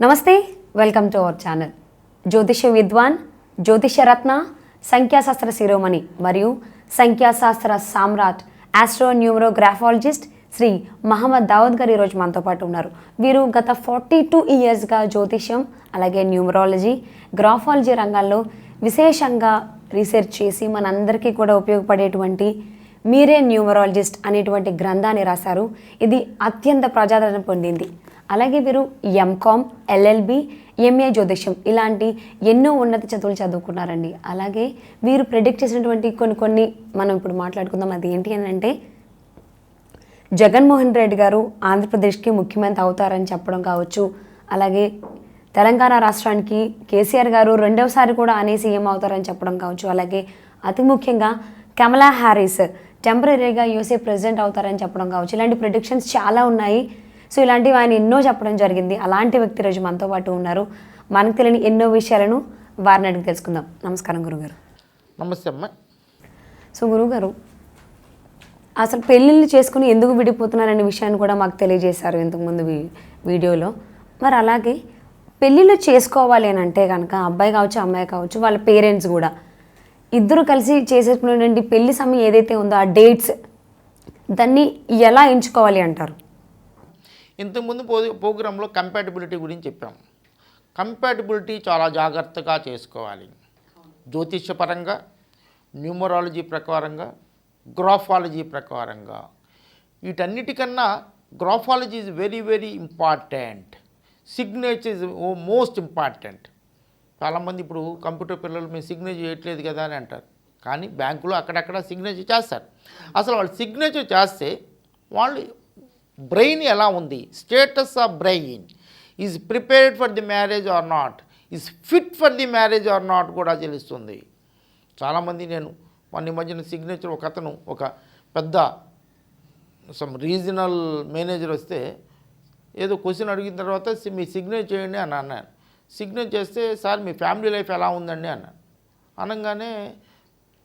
నమస్తే welcome to our channel. జ్యోతిష విద్వాన్ జ్యోతిషరత్న సంఖ్యాశాస్త్ర శిరోమణి మరియు సంఖ్యాశాస్త్ర సామ్రాట్ ఆస్ట్రో న్యూమరోగ్రాఫాలజిస్ట్ శ్రీ మహమ్మద్ దావద్ గారు ఈరోజు మనతో పాటు ఉన్నారు. వీరు గత ఫార్టీ టూ ఇయర్స్గా జ్యోతిష్యం అలాగే న్యూమరాలజీ గ్రాఫాలజీ రంగాల్లో విశేషంగా రీసెర్చ్ చేసి మనందరికీ కూడా ఉపయోగపడేటువంటి మీరే న్యూమరాలజిస్ట్ అనేటువంటి గ్రంథాన్ని రాశారు. ఇది అత్యంత ప్రజాదరణ పొందింది. అలాగే వీరు ఎంకామ్ ఎల్ఎల్బి ఎంఏ జ్యోతిష్యం ఇలాంటి ఎన్నో ఉన్నత చదువులు చదువుకున్నారండి. అలాగే వీరు ప్రెడిక్ట్ చేసినటువంటి కొన్ని కొన్ని మనం ఇప్పుడు మాట్లాడుకుందాం. అది ఏంటి అని అంటే జగన్మోహన్ రెడ్డి గారు ఆంధ్రప్రదేశ్కి ముఖ్యమంత్రి అవుతారని చెప్పడం కావచ్చు. అలాగే తెలంగాణ రాష్ట్రానికి కేసీఆర్ గారు రెండవసారి కూడా అనే సీఎం అవుతారని చెప్పడం కావచ్చు. అలాగే అతి ముఖ్యంగా కమలా హ్యారిస్ టెంపరీగా యూసీ ప్రెసిడెంట్ అవుతారని చెప్పడం కావచ్చు. ఇలాంటి ప్రిడిక్షన్స్ చాలా ఉన్నాయి. సో ఇలాంటివి ఆయన ఎన్నో చెప్పడం జరిగింది. అలాంటి వ్యక్తి రోజు మనతో పాటు ఉన్నారు. మనకు తెలియని ఎన్నో విషయాలను వారిని అడిగి తెలుసుకుందాం. నమస్కారం గురుగారు. నమస్తే అమ్మ. సో గురుగారు అసలు పెళ్ళిళ్ళు చేసుకుని ఎందుకు విడిపోతున్నారనే విషయాన్ని కూడా మాకు తెలియజేశారు ఇంతకుముందు వీడియోలో. మరి అలాగే పెళ్ళిళ్ళు చేసుకోవాలి అని అంటే కనుక అబ్బాయి కావచ్చు అమ్మాయి కావచ్చు వాళ్ళ పేరెంట్స్ కూడా ఇద్దరు కలిసి చేసేటువంటి పెళ్ళి సమయం ఏదైతే ఉందో ఆ డేట్స్ దాన్ని ఎలా ఎంచుకోవాలి అంటారు? ఇంతకుముందు పో ప్రోగ్రాంలో కంపాటబిలిటీ గురించి చెప్పాం. కంపాటబిలిటీ చాలా జాగ్రత్తగా చేసుకోవాలి. జ్యోతిష్యపరంగా న్యూమరాలజీ ప్రకారంగా గ్రాఫాలజీ ప్రకారంగా. వీటన్నిటికన్నా graphology is very very important signature is most important చాలామంది ఇప్పుడు కంప్యూటర్ పిల్లలు మేము సిగ్నేచర్ చేయట్లేదు కదా అని అంటారు. కానీ బ్యాంకులో అక్కడక్కడ సిగ్నేచర్ చేస్తారు. అసలు వాళ్ళు సిగ్నేచర్ చేస్తే వాళ్ళు బ్రెయిన్ ఎలా ఉంది? Status of brain. Is prepared for the marriage or not is fit for the marriage or not కూడా తెలుస్తుంది. చాలామంది నేను మొన్న మధ్యన సిగ్నేచర్ ఒక అతను ఒక పెద్ద సమ్ రీజనల్ మేనేజర్ వస్తే ఏదో క్వశ్చన్ అడిగిన తర్వాత మీ సిగ్నేచర్ చేయండి అని అన్నాను. సిగ్నేచర్ చేస్తే సార్ మీ ఫ్యామిలీ లైఫ్ ఎలా ఉందండి? అన్నాను అనగానే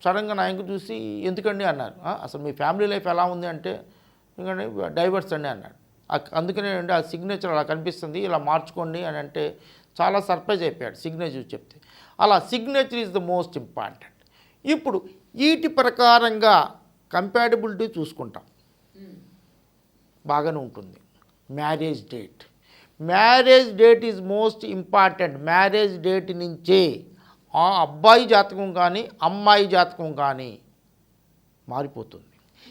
సడన్గా నా ఇంక చూసి ఎందుకండి? అన్నారు. "ఆ, అసలు మీ ఫ్యామిలీ లైఫ్ ఎలా ఉంది? అంటే ఎందుకంటే డైవర్స్ అండి అన్నాడు. అందుకనే అండి ఆ సిగ్నేచర్ అలా కనిపిస్తుంది ఇలా మార్చుకోండి అని అంటే చాలా సర్ప్రైజ్ అయిపోయాడు సిగ్నేచర్ చెప్తే. అలా signature is the most important. ఇప్పుడు వీటి ప్రకారంగా కంపాటబిలిటీ చూసుకుంటాం. బాగానే ఉంటుంది. Marriage date. Marriage date is most important. Marriage date నుంచే ఆ అబ్బాయి జాతకం కానీ అమ్మాయి జాతకం కానీ మారిపోతుంది.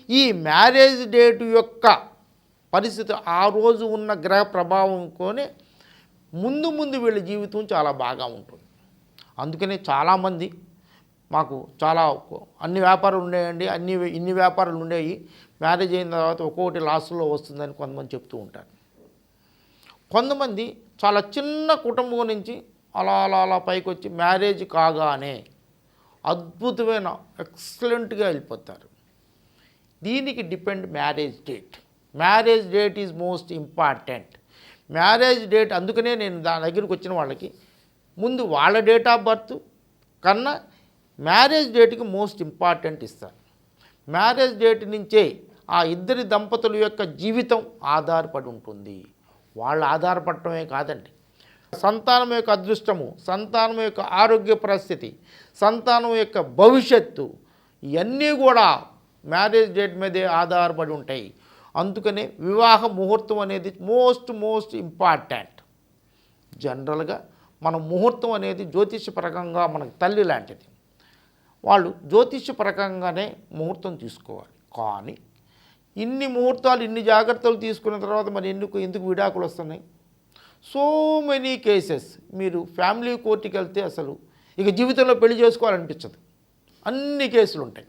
ఈ మ్యారేజ్ డేట్ యొక్క పరిస్థితి ఆ రోజు ఉన్న గ్రహ ప్రభావంతోనే ముందు ముందు వీళ్ళ జీవితం చాలా బాగా ఉంటుంది. అందుకనే చాలామంది మాకు చాలా అన్ని వ్యాపారాలు ఉండేయండి అన్ని ఇన్ని వ్యాపారాలు ఉండేవి మ్యారేజ్ అయిన తర్వాత ఒక్కొక్కటి లాస్లో వస్తుందని కొంతమంది చెప్తూ ఉంటారు. కొంతమంది చాలా చిన్న కుటుంబం నుంచి అలా అలా అలా పైకి వచ్చి మ్యారేజ్ కాగానే అద్భుతమైన ఎక్సలెంట్గా వెళ్ళిపోతారు. దీనికి depend marriage date. Marriage date is most important. Marriage date అందుకనే నేను దాని దగ్గరికి వచ్చిన వాళ్ళకి ముందు వాళ్ళ డేట్ ఆఫ్ బర్త్ కన్నా మ్యారేజ్ డేట్కి మోస్ట్ ఇంపార్టెంట్ ఇస్తాను మ్యారేజ్ డేట్ నుంచే ఆ ఇద్దరి దంపతుల యొక్క జీవితం ఆధారపడి ఉంటుంది. వాళ్ళు ఆధారపడటమే కాదండి. సంతానం యొక్క అదృష్టము సంతానం యొక్క ఆరోగ్య పరిస్థితి సంతానం యొక్క భవిష్యత్తు ఇవన్నీ కూడా మ్యారేజ్ డేట్ మీదే ఆధారపడి ఉంటాయి. అందుకనే వివాహ ముహూర్తం అనేది మోస్ట్ మోస్ట్ ఇంపార్టెంట్. జనరల్గా మన ముహూర్తం అనేది జ్యోతిష్యపరకంగా మనకు తల్లి లాంటిది. వాళ్ళు జ్యోతిష్యపరకంగానే ముహూర్తం తీసుకోవాలి. కానీ ఇన్ని ముహూర్తాలు ఇన్ని జాగ్రత్తలు తీసుకున్న తర్వాత మరి ఎందుకు ఎందుకు విడాకులు వస్తున్నాయి? సో మెనీ కేసెస్ మీరు ఫ్యామిలీ కోర్టుకి వెళ్తే అసలు ఇక జీవితంలో పెళ్ళి చేసుకోవాలనిపించదు. అన్ని కేసులు ఉంటాయి.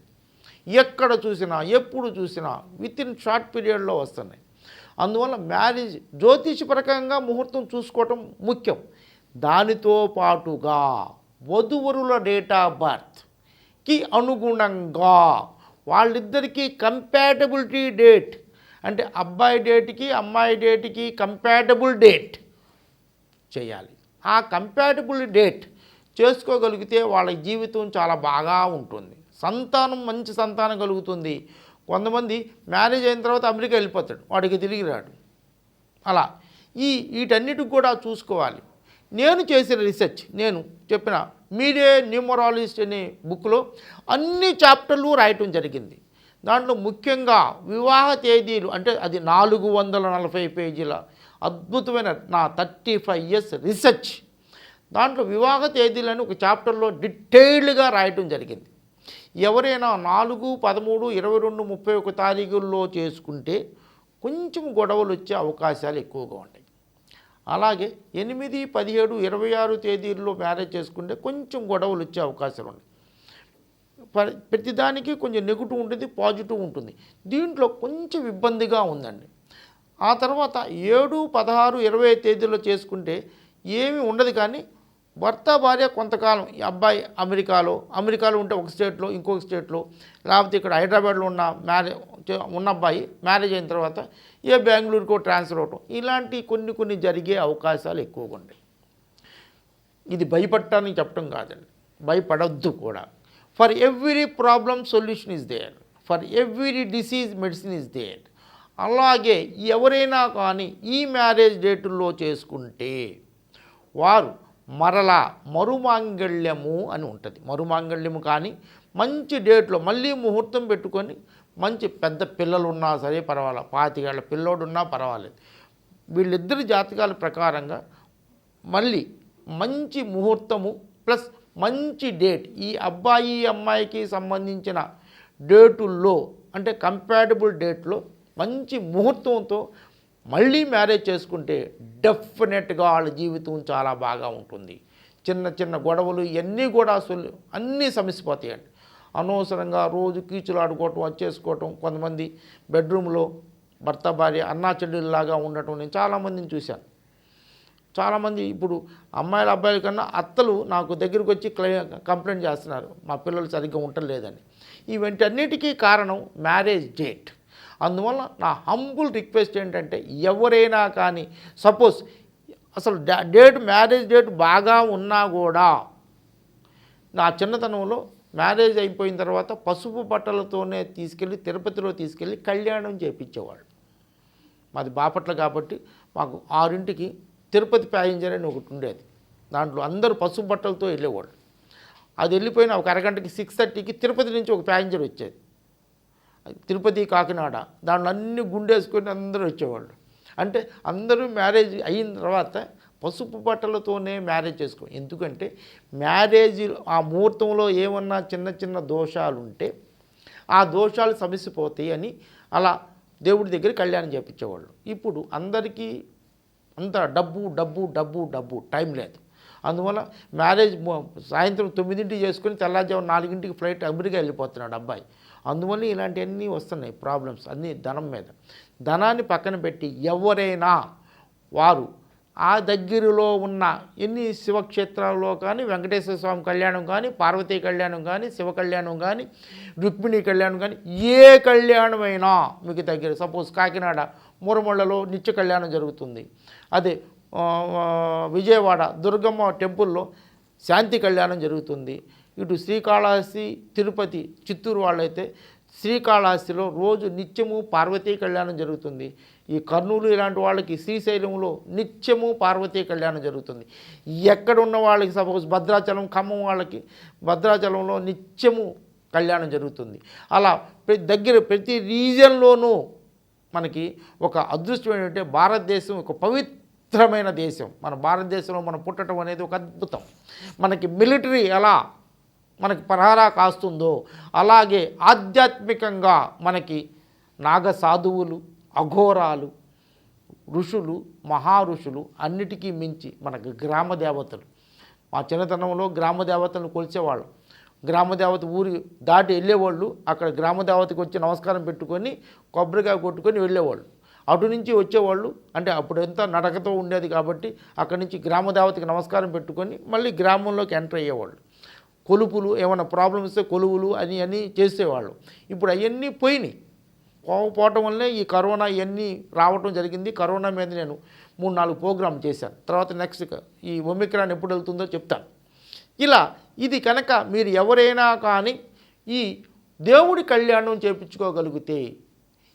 ఎక్కడ చూసినా ఎప్పుడు చూసినా విత్ ఇన్ షార్ట్ పీరియడ్లో వస్తున్నాయి. అందువల్ల మ్యారేజ్ జ్యోతిషపరకంగా ముహూర్తం చూసుకోవటం ముఖ్యం. దానితో పాటుగా వధువరుల డేట్ ఆఫ్ బర్త్కి అనుగుణంగా వాళ్ళిద్దరికీ కంపాటబిలిటీ డేట్ అంటే అబ్బాయి డేట్కి అమ్మాయి డేట్కి కంపాటబుల్ డేట్ చేయాలి. ఆ కంపాటబుల్ డేట్ చేసుకోగలిగితే వాళ్ళ జీవితం చాలా బాగా ఉంటుంది. సంతానం మంచి సంతానం కలుగుతుంది. కొంతమంది మ్యారేజ్ అయిన తర్వాత అమెరికా వెళ్ళిపోతాడు. వాడికి తిరిగి రాడు. అలా. ఈ వీటన్నిటికి కూడా చూసుకోవాలి. నేను చేసిన రీసెర్చ్ నేను చెప్పిన మీరే న్యూమరాలజిస్ట్ అనే బుక్లో అన్ని చాప్టర్లు రాయటం జరిగింది. దాంట్లో ముఖ్యంగా వివాహ తేదీలు అంటే అది నాలుగు వందల నలభై పేజీల అద్భుతమైన నా థర్టీ ఫైవ్ ఇయర్స్ రీసెర్చ్. దాంట్లో వివాహ తేదీలను ఒక చాప్టర్లో డీటెయిల్డ్గా రాయటం జరిగింది. ఎవరైనా నాలుగు పదమూడు ఇరవై రెండు ముప్పై ఒక తారీఖుల్లో చేసుకుంటే కొంచెం గొడవలు వచ్చే అవకాశాలు ఎక్కువగా ఉంటాయి. అలాగే ఎనిమిది పదిహేడు ఇరవై ఆరు తేదీల్లో మ్యారేజ్ చేసుకుంటే కొంచెం గొడవలు వచ్చే అవకాశాలు ఉన్నాయి. ప్రతిదానికి కొంచెం నెగిటివ్ ఉంటుంది పాజిటివ్ ఉంటుంది. దీంట్లో కొంచెం ఇబ్బందిగా ఉందండి. ఆ తర్వాత ఏడు పదహారు ఇరవై తేదీల్లో చేసుకుంటే ఏమి ఉండదు కానీ భర్త భార్య కొంతకాలం ఈ అబ్బాయి అమెరికాలో అమెరికాలో ఉంటే ఒక స్టేట్లో ఇంకొక స్టేట్లో లేకపోతే ఇక్కడ హైదరాబాద్లో ఉన్న మ్యారేజ్ ఉన్న అబ్బాయి మ్యారేజ్ అయిన తర్వాత ఏ బెంగళూరుకో ట్రాన్స్ఫర్ అవటం ఇలాంటి కొన్ని కొన్ని జరిగే అవకాశాలు ఎక్కువగా ఉన్నాయి ఇది భయపడటాన్ని చెప్పడం కాదండి. భయపడొద్దు కూడా. For every problem solution is there for every disease medicine is there అలాగే ఎవరైనా కానీ ఈ మ్యారేజ్ డేటుల్లో చేసుకుంటే వారు మరలా మరుమాంగళ్యము అని ఉంటుంది. మరుమాంగళ్యము కానీ మంచి డేట్లో మళ్ళీ ముహూర్తం పెట్టుకొని మంచి పెద్ద పిల్లలు ఉన్నా సరే పర్వాలేదు పాతికేళ్ళ పిల్లోడు ఉన్నా పర్వాలేదు. వీళ్ళిద్దరి జాతకాల ప్రకారంగా మళ్ళీ మంచి ముహూర్తము ప్లస్ మంచి డేట్. ఈ అబ్బాయి అమ్మాయికి సంబంధించిన డేటుల్లో అంటే కంపాటబుల్ డేట్లో మంచి ముహూర్తంతో మళ్ళీ మ్యారేజ్ చేసుకుంటే డెఫినెట్గా వాళ్ళ జీవితం చాలా బాగా ఉంటుంది. చిన్న చిన్న గొడవలు ఇవన్నీ కూడా అసలు అన్నీ సమసిపోతాయండి. అనవసరంగా రోజు కీచులు ఆడుకోవటం వచ్చేసుకోవటం కొంతమంది బెడ్రూమ్లో భర్త భార్య అన్నా చెల్లెళ్ళలాగా ఉండటం నేను చాలామందిని చూశాను. చాలామంది ఇప్పుడు అమ్మాయిల అబ్బాయిల కన్నా అత్తలు నాకు దగ్గరికి వచ్చి క్లై కంప్లైంట్ చేస్తున్నారు. మా పిల్లలు సరిగ్గా ఉండలేదని ఇవన్నిటికీ కారణం మ్యారేజ్ డేట్. అందువల్ల నా హంబుల్ రిక్వెస్ట్ ఏంటంటే ఎవరైనా కానీ సపోజ్ అసలు డేట్ మ్యారేజ్ డేట్ బాగా ఉన్నా కూడా నా చిన్నతనంలో మ్యారేజ్ అయిపోయిన తర్వాత పసుపు బట్టలతోనే తీసుకెళ్ళి తిరుపతిలో తీసుకెళ్ళి కళ్యాణం చేపించేవాళ్ళు. మాది బాపట్ల కాబట్టి మాకు ఆరింటికి తిరుపతి ప్యాసింజర్ అని ఒకటి ఉండేది. దాంట్లో అందరూ పసుపు బట్టలతో వెళ్ళేవాళ్ళు. అది వెళ్ళిపోయిన ఒక అరగంటకి సిక్స్ థర్టీకి తిరుపతి నుంచి ఒక ప్యాసింజర్ వచ్చేది. తిరుపతి కాకినాడ దాంట్లో అన్ని గుండేసుకొని అందరూ వచ్చేవాళ్ళు. అంటే అందరూ మ్యారేజ్ అయిన తర్వాత పసుపు బట్టలతోనే మ్యారేజ్ చేసుకో ఎందుకంటే మ్యారేజ్ ఆ ముహూర్తంలో ఏమన్నా చిన్న చిన్న దోషాలు ఉంటే ఆ దోషాలు సమసిపోతాయి అని అలా దేవుడి దగ్గర కళ్యాణం చేపించేవాళ్ళు. ఇప్పుడు అందరికీ అంత డబ్బు డబ్బు డబ్బు డబ్బు టైం లేదు. అందువల్ల మ్యారేజ్ సాయంత్రం తొమ్మిదింటికి చేసుకుని తెల్లారుజాము నాలుగింటికి ఫ్లైట్ అమెరికా వెళ్ళిపోతున్నాడు అబ్బాయి. అందువల్ల ఇలాంటివన్నీ వస్తున్నాయి ప్రాబ్లమ్స్ అన్నీ ధనం మీద. ధనాన్ని పక్కన పెట్టి ఎవరైనా వారు ఆ దగ్గరలో ఉన్న ఎన్ని శివక్షేత్రాల్లో కానీ వెంకటేశ్వర స్వామి కళ్యాణం కానీ పార్వతీ కళ్యాణం కానీ శివ కళ్యాణం కానీ రుక్మిణి కళ్యాణం కానీ ఏ కళ్యాణమైనా మీకు దగ్గర సపోజ్ కాకినాడ మూరమళ్ళలో నిత్య కళ్యాణం జరుగుతుంది. అదే విజయవాడ దుర్గమ్మ టెంపుల్లో శాంతి కళ్యాణం జరుగుతుంది. ఇటు శ్రీకాళహస్తి తిరుపతి చిత్తూరు వాళ్ళైతే శ్రీకాళహస్తిలో రోజు నిత్యము పార్వతీ కళ్యాణం జరుగుతుంది. ఈ కర్నూలు ఇలాంటి వాళ్ళకి శ్రీశైలంలో నిత్యము పార్వతీ కళ్యాణం జరుగుతుంది. ఎక్కడున్న వాళ్ళకి సపోజ్ భద్రాచలం ఖమ్మం వాళ్ళకి భద్రాచలంలో నిత్యము కళ్యాణం జరుగుతుంది. అలా ప్రతి దగ్గర ప్రతి రీజన్లోనూ మనకి ఒక అదృష్టం ఏంటంటే భారతదేశం ఒక పవిత్రమైన దేశం. మన భారతదేశంలో మనం పుట్టడం అనేది ఒక అద్భుతం. మనకి మిలిటరీ ఎలా మనకి పరహారా కాస్తుందో అలాగే ఆధ్యాత్మికంగా మనకి నాగ సాధువులు అఘోరాలు ఋషులు మహా ఋషులు అన్నిటికీ మించి మనకు గ్రామ దేవతలు. మా చిన్నతనంలో గ్రామ దేవతలను కొలిచేవాళ్ళం. గ్రామ దేవత ఊరి దాటి వెళ్ళేవాళ్ళు అక్కడ గ్రామదేవతకి వచ్చి నమస్కారం పెట్టుకొని కొబ్బరికాయ కొట్టుకొని వెళ్ళేవాళ్ళు. అటు నుంచి వచ్చేవాళ్ళు అంటే అప్పుడంతా నడకతో ఉండేది కాబట్టి అక్కడి నుంచి గ్రామ దేవతకి నమస్కారం పెట్టుకొని మళ్ళీ గ్రామంలోకి ఎంటర్ అయ్యేవాళ్ళు. కొలుపులు ఏమైనా ప్రాబ్లమ్స్ వస్తే కొలువులు అని అని చేసేవాళ్ళు. ఇప్పుడు అవన్నీ పోయినాయి. పోవటం వల్లే ఈ కరోనా ఇవన్నీ రావటం జరిగింది. కరోనా మీద నేను మూడు నాలుగు ప్రోగ్రామ్ చేశాను తర్వాత నెక్స్ట్ ఈ ఒమిక్రాన్ ఎప్పుడు వెళ్తుందో చెప్తాను ఇలా ఇది కనుక మీరు ఎవరైనా కానీ ఈ దేవుడి కళ్యాణం చేపించుకోగలిగితే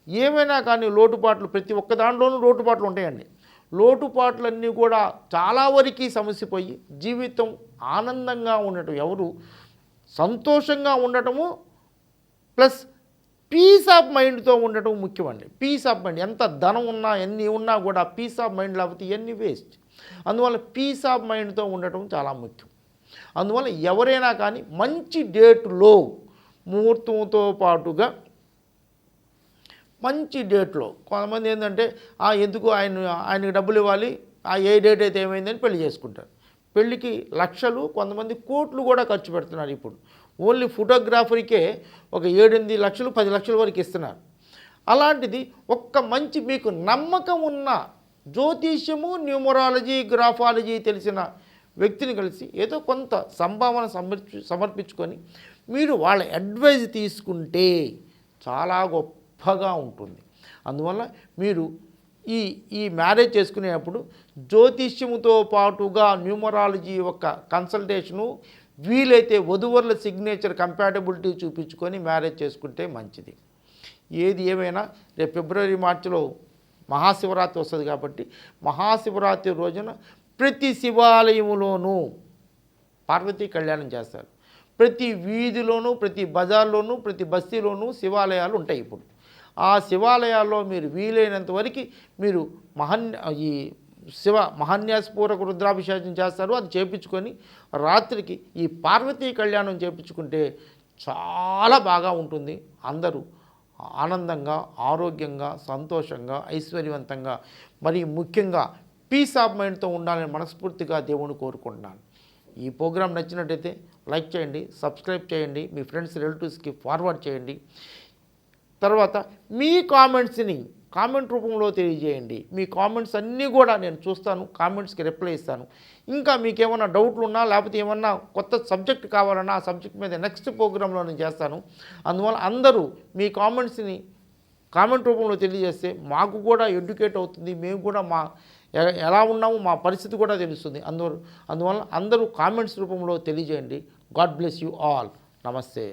ఏమైనా కానీ లోటుపాట్లు ప్రతి ఒక్క దాంట్లోనూ లోటుపాట్లు ఉంటాయండి. లోటుపాట్లన్నీ కూడా చాలా వరకు సమసిపోయి జీవితం ఆనందంగా ఉండటం. ఎవరు సంతోషంగా ఉండటము ప్లస్ పీస్ ఆఫ్ మైండ్తో ఉండటం ముఖ్యమండి. పీస్ ఆఫ్ మైండ్ ఎంత ధనం ఉన్నా ఎన్ని ఉన్నా కూడా పీస్ ఆఫ్ మైండ్ లేకపోతే ఇవన్నీ వేస్ట్ అందువల్ల పీస్ ఆఫ్ మైండ్తో ఉండటం చాలా ముఖ్యం. అందువల్ల ఎవరైనా కానీ మంచి డేట్లో ముహూర్తంతో పాటుగా మంచి డేట్లో కొంతమంది ఏంటంటే "ఆ, ఎందుకు ఆయన ఆయనకి డబ్బులు ఇవ్వాలి? ఆ ఏ డేట్ అయితే ఏమైందని పెళ్ళి చేసుకుంటారు. పెళ్ళికి లక్షలు కొంతమంది కోట్లు కూడా ఖర్చు పెడుతున్నారు ఇప్పుడు. ఓన్లీ ఫోటోగ్రాఫర్కే ఒక ఏడెనిమిది లక్షలు పది లక్షల వరకు ఇస్తున్నారు. అలాంటిది ఒక్క మంచి మీకు నమ్మకం ఉన్న జ్యోతిష్యము న్యూమరాలజీ గ్రాఫాలజీ తెలిసిన వ్యక్తిని కలిసి ఏదో కొంత సంభావన సమర్పి సమర్పించుకొని మీరు వాళ్ళ అడ్వైజ్ తీసుకుంటే చాలా గొప్ప గొప్పగా ఉంటుంది. అందువల్ల మీరు ఈ ఈ మ్యారేజ్ చేసుకునేటప్పుడు జ్యోతిష్యముతో పాటుగా న్యూమరాలజీ యొక్క కన్సల్టేషను వీలైతే వధువర్ల సిగ్నేచర్ కంపాటబిలిటీ చూపించుకొని మ్యారేజ్ చేసుకుంటే మంచిది. ఏది ఏమైనా రేపు ఫిబ్రవరి మార్చిలో మహాశివరాత్రి వస్తుంది కాబట్టి మహాశివరాత్రి రోజున ప్రతి శివాలయములోనూ పార్వతీ కళ్యాణం చేస్తారు. ప్రతి వీధిలోనూ ప్రతి బజార్లోనూ ప్రతి బస్తీలోనూ శివాలయాలు ఉంటాయి ఇప్పుడు. ఆ శివాలయాల్లో మీరు వీలైనంత వరకు మీరు మహన్ ఈ శివ మహాన్యాసపూర్వక రుద్రాభిషేకం చేస్తారు. అది చేపించుకొని రాత్రికి ఈ పార్వతీ కళ్యాణం చేపించుకుంటే చాలా బాగా ఉంటుంది. అందరూ ఆనందంగా ఆరోగ్యంగా సంతోషంగా ఐశ్వర్యవంతంగా మరి ముఖ్యంగా పీస్ ఆఫ్ మైండ్తో ఉండాలని మనస్ఫూర్తిగా దేవుని కోరుకుంటున్నాను. ఈ ప్రోగ్రాం నచ్చినట్టయితే లైక్ చేయండి సబ్స్క్రైబ్ చేయండి మీ ఫ్రెండ్స్ రిలేటివ్స్కి ఫార్వర్డ్ చేయండి. తర్వాత మీ కామెంట్స్ని కామెంట్ రూపంలో తెలియజేయండి. మీ కామెంట్స్ అన్నీ కూడా నేను చూస్తాను కామెంట్స్కి రిప్లై ఇస్తాను. ఇంకా మీకు ఏమన్నా డౌట్లు ఉన్నా లేకపోతే ఏమన్నా కొత్త సబ్జెక్ట్ కావాలన్నా ఆ సబ్జెక్ట్ మీద నెక్స్ట్ ప్రోగ్రాంలో నేను చేస్తాను. అందువల్ల అందరూ మీ కామెంట్స్ని కామెంట్ రూపంలో తెలియజేస్తే మాకు కూడా ఎడ్యుకేట్ అవుతుంది. మేము కూడా మా ఎలా ఉన్నామో మా పరిస్థితి కూడా తెలుస్తుంది. అందువల్ల అందువల్ల అందరూ కామెంట్స్ రూపంలో తెలియజేయండి. గాడ్ బ్లెస్ యూ ఆల్ నమస్తే.